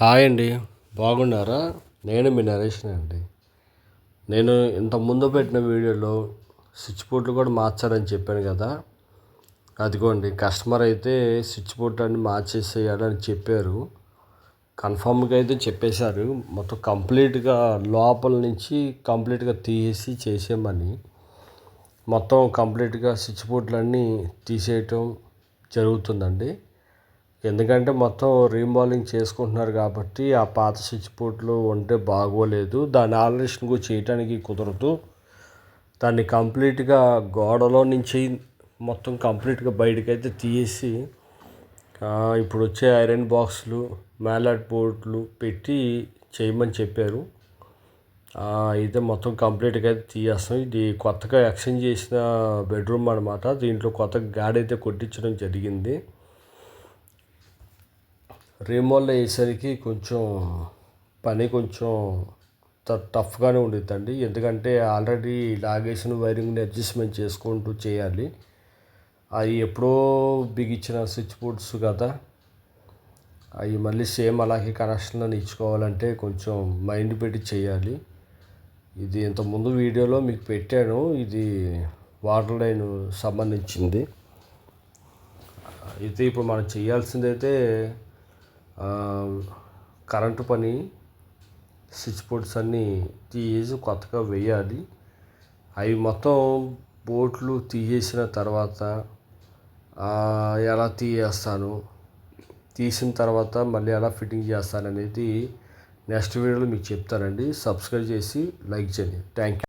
Hi అండి. బాగున్నారా? నేను మీ నరేష్ని అండి. నేను ఇంత ముందు పెట్టిన వీడియోలో స్విచ్ బోర్డులు కూడా మార్చారని చెప్పాను కదా. అదిగోండి కస్టమర్ అయితే స్విచ్ బోర్డ్ అన్ని మార్చేసేయాలని చెప్పారు. కన్ఫామ్గా అయితే చెప్పేశారు. మొత్తం కంప్లీట్గా లోపల నుంచి కంప్లీట్గా తీసేసి చేసేయమని. మొత్తం కంప్లీట్గా స్విచ్ బోర్డులన్నీ తీసేయటం జరుగుతుందండి. ఎందుకంటే మొత్తం రీమాలింగ్ చేసుకుంటున్నారు కాబట్టి ఆ పాత స్విచ్ బోర్డులో ఉంటే బాగోలేదు. దాని ఆల్టరేషన్ కూడా చేయడానికి కుదరదు. దాన్ని కంప్లీట్గా గోడలో నుంచి మొత్తం కంప్లీట్గా బయటకైతే తీసి ఇప్పుడు వచ్చే ఐరన్ బాక్సులు మ్యాలెట్ బోర్డులు పెట్టి చేయమని చెప్పారు. అయితే మొత్తం కంప్లీట్గా అయితే తీయేస్తాం ఇది కొత్తగా ఎక్స్చేంజ్ చేసిన బెడ్రూమ్ అనమాట దీంట్లో కొత్తగా గాడైతే కొట్టించడం జరిగింది. రిమోల్ వేసేసరికి కొంచెం పని కొంచెం టఫ్గానే ఉండిద్దండి. ఎందుకంటే ఆల్రెడీ లాగేసిన వైరింగ్ని అడ్జస్ట్మెంట్ చేసుకుంటూ చేయాలి. అవి ఎప్పుడో బిగించిన స్విచ్ బోర్డ్స్ కదా. అవి మళ్ళీ సేమ్ అలాగే కనెక్షన్లో ఇచ్చుకోవాలంటే కొంచెం మైండ్ పెట్టి చేయాలి. ఇది ఇంతకుముందు వీడియోలో మీకు పెట్టాను. ఇది వాటర్ లైన్ సంబంధించింది. అయితే ఇప్పుడు మనం చేయాల్సిందైతే కరెంటు పని స్విచ్ బోర్డ్స్ అన్నీ తీసేసి కొత్తగా వేయాలి. అవి మొత్తం బోట్లు తీసేసిన తర్వాత ఎలా తీయేస్తాను తీసిన తర్వాత మళ్ళీ ఎలా ఫిట్టింగ్ చేస్తాను అనేది నెక్స్ట్ వీడియోలో మీకు చెప్తానండి. సబ్స్క్రైబ్ చేసి లైక్ చేయండి. Thank you.